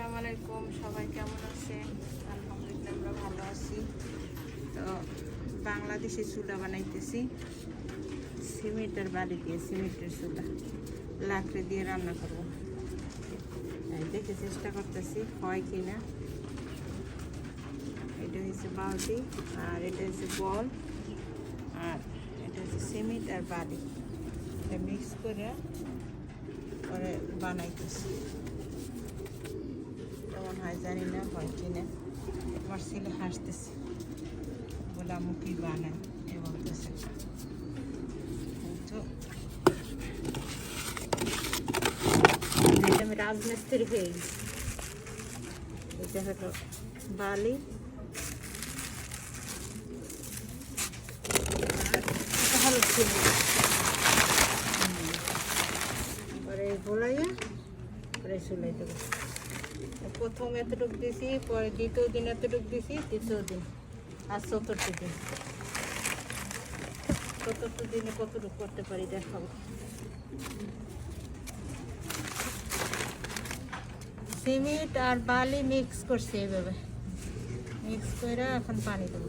আসসালামু আলাইকুম, সবাই কেমন আছেন? আলহামদুলিল্লাহ আমরা ভালো আছি। তো বাংলাদেশে চুলা বানাইতেছি। সিমেন্টের বাড়ি দিয়ে সিমেন্টের চুলা। লাকড়ি দিয়ে রান্না করব। দেখে চেষ্টা করতেছি, হয় কি না এটা হচ্ছে বালতি, আর এটা হচ্ছে বল, আর এটা হচ্ছে সিমেন্ট আর বালি। এটা মিক্স করে পরে বানাইতেছি। হয় জানি না হয় কি না আমার ছেলে হাসতেছে। বলে আমু কি বানায়? এ বলতেছে তো এটা আমি রাজমিস্ত্রি হয়ে এটা বালি। হলো পরে দেবো প্রথম এতটুকু দিছি, পরে দ্বিতীয় দিন এতটুকু দিছি, তৃতীয় দিন আর চতুর্থ দিন। চতুর্থ দিনে কতটুকু করতে পারি দেখাবো। সিমেন্ট আর বালি মিক্স করছি এইভাবে। মিক্স করে এখন পানি দেবো।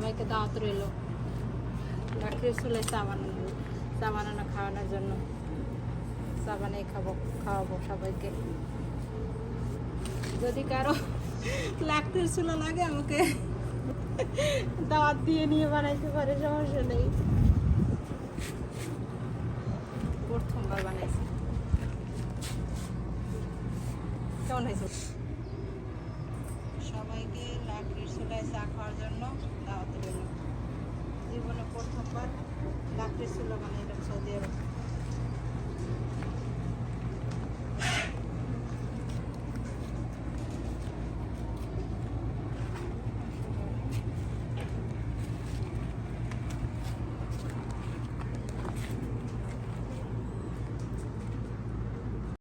সবাইকে দাওয়াত রইল। লাকড়ির চুলায় চা বানানো চা বানানো খাওয়ানোর জন্য। চা বানিয়ে খাব, খাওয়াবো সবাইকে। যদি কারও লাকড়ির চুলা লাগে আমাকে দাওয়াত দিয়ে নিয়ে বানাইতে পারে, সমস্যা নেই। প্রথমবার বানাইছি। কেমন হয়েছে? সবাইকে লাকড়ির চুলায় চা খাওয়ার জন্য দাওয়াত রইল জীবনে